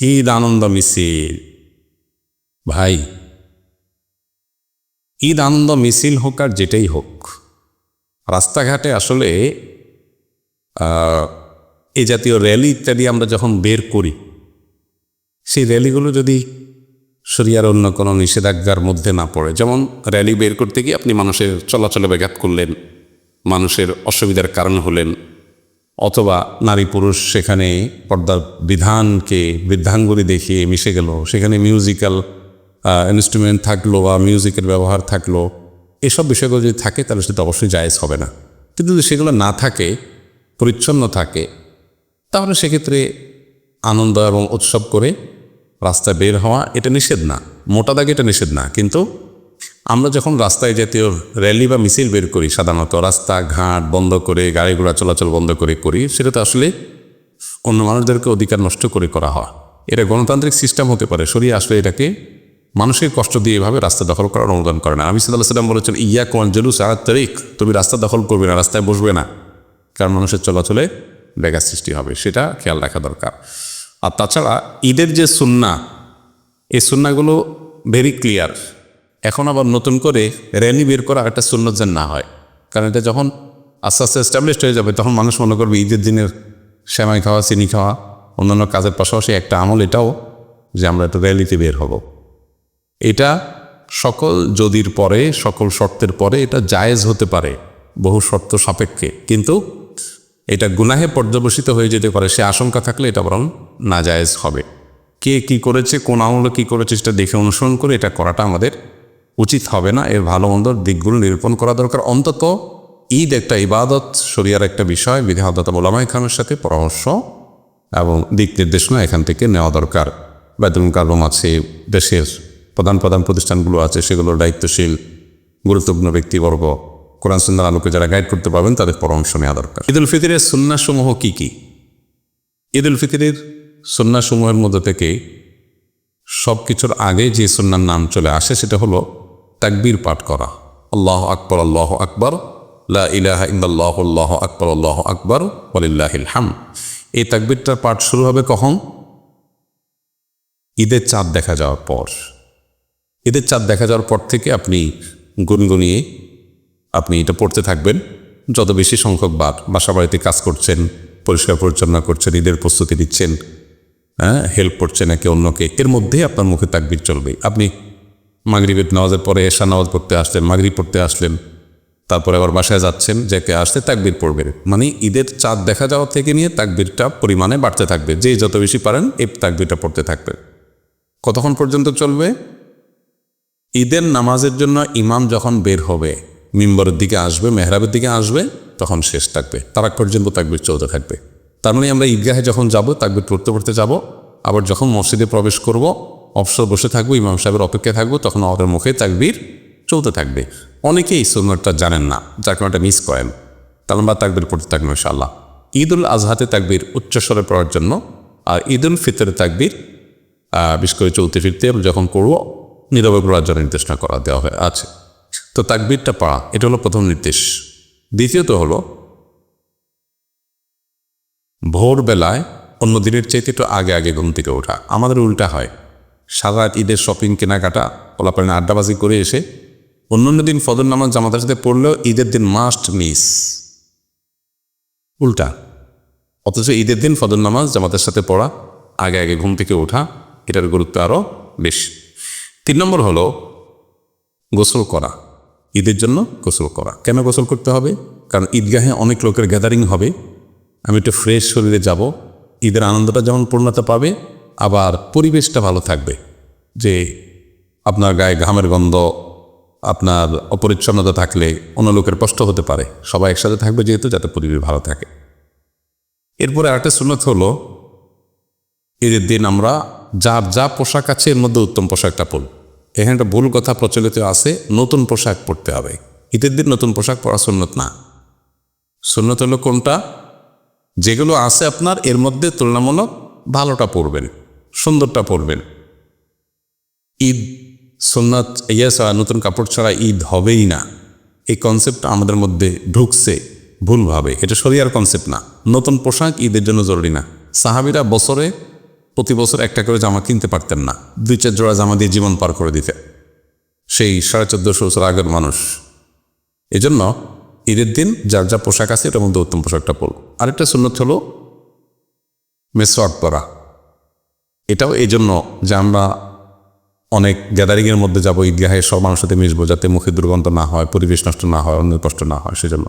ঈদ আনন্দ মিছিল। ভাই, ঈদ আনন্দ মিছিল হোক আর যেটাই হোক, রাস্তাঘাটে আসলে এ জাতীয় র্যালি ইত্যাদি আমরা যখন বের করি, সেই র্যালিগুলো যদি শরিয়ার অন্য কোনো নিষেধাজ্ঞার মধ্যে না পড়ে, যেমন র্যালি বের করতে গিয়ে আপনি মানুষের চলাচলে ব্যাঘাত করলেন, মানুষের অসুবিধার কারণ হলেন অথবা নারী পুরুষ সেখানে পর্দার বিধানকে বৃদ্ধাঙ্গুলি দেখিয়ে মিশে গেল। সেখানে মিউজিক্যাল ইনস্ট্রুমেন্ট থাকল বা মিউজিকের ব্যবহার থাকল। এসব বিষয়গুলো যদি থাকে তাহলে সেটা অবশ্যই জায়েজ হবে না। কিন্তু যদি সেগুলো না থাকে, পরিচ্ছন্ন থাকে, তাহলে সেক্ষেত্রে আনন্দ এবং উৎসব করে রাস্তায় বের হওয়া এটা নিষেধ না। মোটা দাগে এটা নিষেধ না। কিন্তু আমরা যখন রাস্তায় জাতীয় র্যালি বা মিছিল বের করি, সাধারণত রাস্তা, ঘাট বন্ধ করে, গাড়ি ঘোড়া চলাচল বন্ধ করে করি, সেটা তো আসলে অন্য মানুষদেরকে অধিকার নষ্ট করে করা হয়। এটা গণতান্ত্রিক সিস্টেম হতে পারে, সরিয়ে আসলে এটাকে মানুষের কষ্ট দিয়ে এভাবে রাস্তা দখল করার অনুদান করে না। আমি সাল্লাহ সাল্লাম বলেছেন ইয়া কোয়ান জলুস আর তারিখ তুমি রাস্তা দখল করবে না, রাস্তায় বসবে না কারণ মানুষের চলাচলে ব্যাঘাত সৃষ্টি হবে, সেটা খেয়াল রাখা দরকার। আর তাছাড়া ঈদের যে সুন্না এই সুন্নাগুলো ভেরি ক্লিয়ার এখন আবার নতুন করে র্যালি বের করা একটা সুন্নত যেন না হয়। কারণ এটা যখন আস্তে আস্তে এস্টাবলিশড হয়ে যাবে, তখন মানুষ মনে করবে ঈদের দিনের শ্যামাই খাওয়া, চিনি খাওয়া, অন্যান্য কাজের পাশাপাশি একটা আমল এটাও যে আমরা একটা র্যালিতে বের হব। এটা সকল যদির পরে, সকল শর্তের পরে এটা জায়েজ হতে পারে, বহু শর্ত সাপেক্ষে। কিন্তু এটা গুনাহে পর্যবসিত হয়ে যেতে পারে, সে আশঙ্কা থাকলে এটা বরং না জায়েজ হবে। কে কি করেছে, কোন আমলে কি করেছে, সেটা দেখে অনুসরণ করে এটা করাটা আমাদের উচিত হবে না, এর ভালো মন্দ দিকগুলো নিরূপণ করা দরকার। অন্তত ঈদ একটা ইবাদত, শরিয়ার একটা বিষয় বিধাহদাতা মোলামাই খানের সাথে পরামর্শ এবং দিক নির্দেশনা এখান থেকে নেওয়া দরকার। বেতন কালম আছে, দেশের প্রধান প্রধান প্রতিষ্ঠানগুলো আছে সেগুলোর দায়িত্বশীল, গুরুত্বপূর্ণ ব্যক্তিবর্গ। কোরআন সুন্নার আলোকে যারা গাইড করতে পারবেন, তাদের পরামর্শ নেওয়া দরকার। ঈদ উল ফিতরের সুন্নাসমূহ কি কি? ঈদ উল ফিতরের সুন্নাসমূহের মধ্যে থেকে সব কিছুর আগে যে সুন্নার নাম চলে আসে, সেটা হলো তাকবীর পাঠ করা। আল্লাহ আকবর আল্লাহ আকবর। লা ইল্লাল্লাহ, আল্লাহ আকবর আল্লাহ আকবর, ওয়ালিল্লাহিল হাম এই তাকবীরটার পাঠ শুরু হবে কখন? ঈদের চাঁদ দেখা যাওয়ার পর। ঈদের চাঁদ দেখা যাওয়ার পর থেকে আপনি গুনগুনিয়ে আপনি এটা পড়তে থাকবেন। যত বেশি সংখ্যক বার বাসা বাড়িতে কাজ করছেন, পরিষ্কার পরিচ্ছন্ন করছেন, ঈদের প্রস্তুতি দিচ্ছেন হ্যাঁ হেল্প করছেন একে অন্যকে, এর মধ্যেই আপনার মুখে তাকবির চলবে। আপনি মাগরিবের নামাজের পরে এশা নামাজ পড়তে আসলেন, মাগরিব পড়তে আসলেন। তারপরে আবার বাসায় যাচ্ছেন, যে কে আসতে তাকবির পড়বে। মানে ঈদের চাঁদ দেখা যাওয়া থেকে নিয়ে তাকবিরটা পরিমাণে বাড়তে থাকবে। যে যত বেশি পারেন এই তাকবিরটা পড়তে থাকবে। কতক্ষণ পর্যন্ত চলবে? ঈদের নামাজের জন্য ইমাম যখন বের হবে, মিম্বরের দিকে আসবে, মেহরাবের দিকে আসবে, তখন শেষ থাকবে। তারাক পর্যন্ত তাকবির চলতে থাকবে। তার মানে আমরা ঈদগাহে যখন যাব, তাকবির পড়তে পড়তে যাব, আবার যখন মসজিদে প্রবেশ করব অবসর বসে থাকব, ইমাম সাহেবের অপেক্ষায় থাকব, তখন আমাদের মুখে তাকবির চলতে থাকবে। অনেকেই সুন্নতটা জানেন না, যার কারণে মিস করেন। তাহলে আমরা তাকবির পড়তে থাকব, ইনশাআল্লাহ। ঈদ উল আজহাতে তাকবির উচ্চস্বরে পড়ার জন্য, আর ঈদ উল ফিতরে তাকবির বিশেষ করে চলতে ফিরতে যখন করব নীরবে করার জন্য নির্দেশনা করা দেওয়া হয়ে আছে। তো তাকবিরটা পড়া, এটা হলো প্রথম নির্দেশ। দ্বিতীয়ত হলো, ভোরবেলায় অন্য দিনের চাইতে একটু আগে আগে ঘুম থেকে ওঠা। আমাদের উল্টা হয়। সারা ঈদের শপিং কেনাকাটা পোলাপালিনে আড্ডাবাজি করে এসে অন্য অন্য দিন ফদর নামাজ জামাতের সাথে পড়লেও ঈদের দিন মাস্ট মিস উল্টা, অথচ ঈদের দিন ফদর নামাজ জামাতের সাথে পড়া, আগে আগে ঘুম থেকে ওঠা, এটার গুরুত্ব আরও বেশি। তিন নম্বর হলো, গোসল করা। ঈদের জন্য গোসল করা। কেন গোসল করতে হবে? কারণ ঈদগাহে অনেক লোকের গ্যাদারিং হবে। আমি একটু ফ্রেশ শরীরে যাব। ঈদের আনন্দটা যেমন পূর্ণতা পাবে আবার পরিবেশটা ভালো থাকবে যে আপনার গায়ে ঘামের গন্ধ, আপনার অপরিচ্ছন্নতা থাকলে অন্য লোকের কষ্ট হতে পারে। সবাই একসাথে থাকবে যেহেতু, যাতে পরিবেশ ভালো থাকে। এরপরে আরেকটা সুন্নত হলো ঈদের দিন আমরা, যার যা পোশাক আছে, এর মধ্যে উত্তম পোশাকটা পরব এখানে একটা ভুল কথা প্রচলিত আছে, নতুন পোশাক পরতে হবে। ঈদের দিন নতুন পোশাক পরা সুন্নত না। সুন্নত হলো কোনটা? যেগুলো আছে আপনার, এর মধ্যে তুলনামূলক ভালোটা পরবেন। সুন্দরটা পরবেন ঈদ, সুন্নত ইয়ে ছাড়া নতুন কাপড় ছাড়া ঈদ হবেই না। এই কনসেপ্টটা আমাদের মধ্যে ঢুকছে ভুলভাবে। এটা শরিয়ার কনসেপ্ট না। নতুন পোশাক ঈদের জন্য জরুরি না। সাহাবিরা বছরে, প্রতি বছর একটা করে জামা কিনতে পারতেন না। দুই চার জোড়া জামা দিয়ে জীবন পার করে দিতে সেই সাড়ে চোদ্দশো বছর আগের মানুষ। এজন্য ঈদের দিন যার যা পোশাক আছে এটার মধ্যে উত্তম পোশাকটা পরল আরেকটা সুন্নত হলো মেসওয়াক পরা। এটাও এই জন্য যে আমরা অনেক গ্যাদারিংয়ের মধ্যে যাব, ঈদগাহে সব মানুষের সাথে মিশবো যাতে মুখে দুর্গন্ধ না হয়, পরিবেশ নষ্ট না হয় অন্য কষ্ট না হয়, সেজন্য।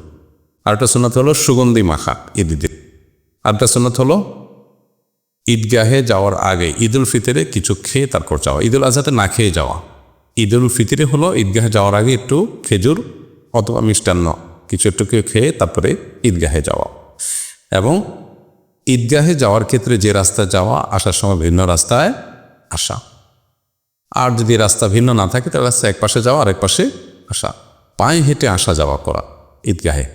আরেকটা সুন্নত হলো সুগন্ধি মাখা ঈদ ঈদের। আরেকটা সুন্নত হলো ঈদগাহে যাওয়ার আগে ঈদুল ফিতরে কিছু খেয়ে তারপর যাওয়া, ঈদুল আজহাতে না খেয়ে যাওয়া। ঈদুল ফিতরে হলো ঈদগাহে যাওয়ার আগে একটু খেজুর অথবা মিষ্টান্ন, কিছু একটু খেয়ে তারপরে ঈদগাহে যাওয়া। এবং ঈদগাহে যাওয়ার ক্ষেত্রে যে রাস্তা যাওয়া, আসার সময় ভিন্ন রাস্তায় আসা। আর যদি রাস্তা ভিন্ন না থাকে, তাহলে রাস্তা এক পাশে যাওয়া আর এক পাশে আসা। পায়ে হেঁটে আসা যাওয়া করা ঈদগাহে।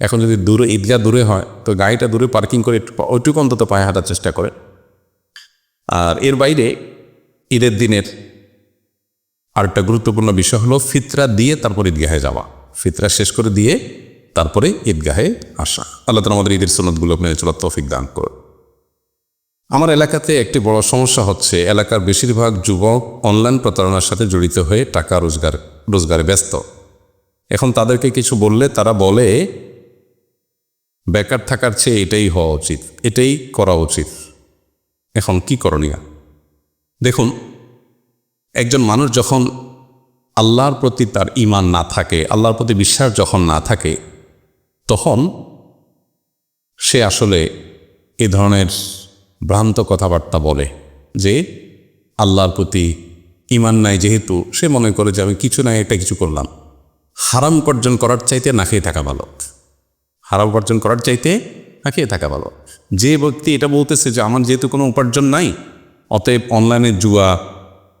এখন যদি দূরে, ঈদগাহ দূরে হয়, তো গাড়িটা দূরে পার্কিং করে একটু, ওইটুকু অন্তত পায়ে হাঁটার চেষ্টা করে আর এর বাইরে ঈদের দিনের আরেকটা গুরুত্বপূর্ণ বিষয় হলো ফিতরা দিয়ে তারপর ঈদগাহে যাওয়া। ফিতরা শেষ করে দিয়ে তারপরে ঈদগাহে আসা। আল্লাহ তালা আমাদের ঈদের সনদগুলো মেনে চলার তৌফিক দান করুন। আমার এলাকাতে একটি বড় সমস্যা হচ্ছে, এলাকার বেশিরভাগ যুবক অনলাইন প্রতারণার সাথে জড়িত হয়ে টাকা রোজগার, রোজগারে ব্যস্ত। এখন তাদেরকে কিছু বললে তারা বলে, বেকার থাকার চেয়ে এটাই হওয়া উচিত, এটাই করা উচিত। এখন কি করণীয়? দেখুন, একজন মানুষ যখন আল্লাহর প্রতি তার ইমান না থাকে, আল্লাহর প্রতি বিশ্বাস যখন না থাকে তখন সে আসলে এ ধরনের ভ্রান্ত কথাবার্তা বলে যে আল্লাহর প্রতি ইমান নাই যেহেতু, সে মনে করে যে আমি কিছু নাই একটা কিছু করলাম। হারাম উপার্জন করার চাইতে না খেয়ে থাকা ভালো। হারাম উপার্জন করার চাইতে না খেয়ে থাকা ভালো। যে ব্যক্তি এটা বলতেছে যে আমার যেহেতু কোনো উপার্জন নাই, অতএব অনলাইনে জুয়া,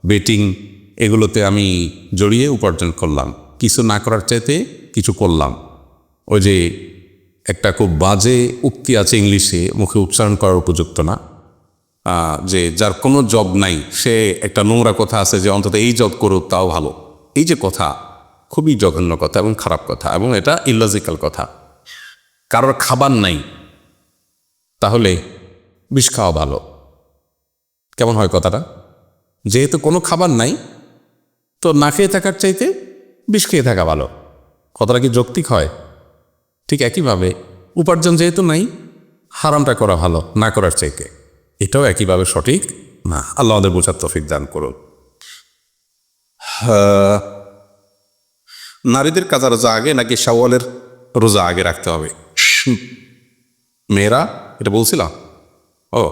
বেটিং এগুলোতে আমি জড়িয়ে উপার্জন করলাম। কিছু না করার চাইতে কিছু করলাম। ওই যে একটা খুব বাজে উক্তি আছে ইংলিশে, মুখে উচ্চারণ করার উপযুক্ত না। যে যার কোনো জব নাই, সে একটা নোংরা কথা আছে যে অন্তত এই জব করুক, তাও ভালো। এই যে কথা খুবই জঘন্য কথা এবং খারাপ কথা এবং এটা ইলজিক্যাল কথা। কারোর খাবার নাই, তাহলে বিষ খাওয়া ভালো। কেমন হয় কথাটা? যেহেতু কোনো খাবার নাই, তো না খেয়ে থাকার চাইতে বিষ খেয়ে থাকা ভালো। কথাটা কি যৌক্তিক হয়? ঠিক একইভাবে উপার্জন যেহেতু নাই হারামটা করা ভালো না করার চাইতে। এটাও একইভাবে সঠিক? না আল্লাহ আমাদের বোঝার তফিক দান করুন। আহ, নারীদের কাজা রোজা আগে নাকি শাওয়ালের রোজা আগে রাখতে হবে? মেয়েরা এটা বলছিলাম ও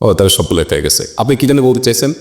ও তাহলে সবগুলো এটা গেছে। আপনি কি জানি বলতে চাইছেন?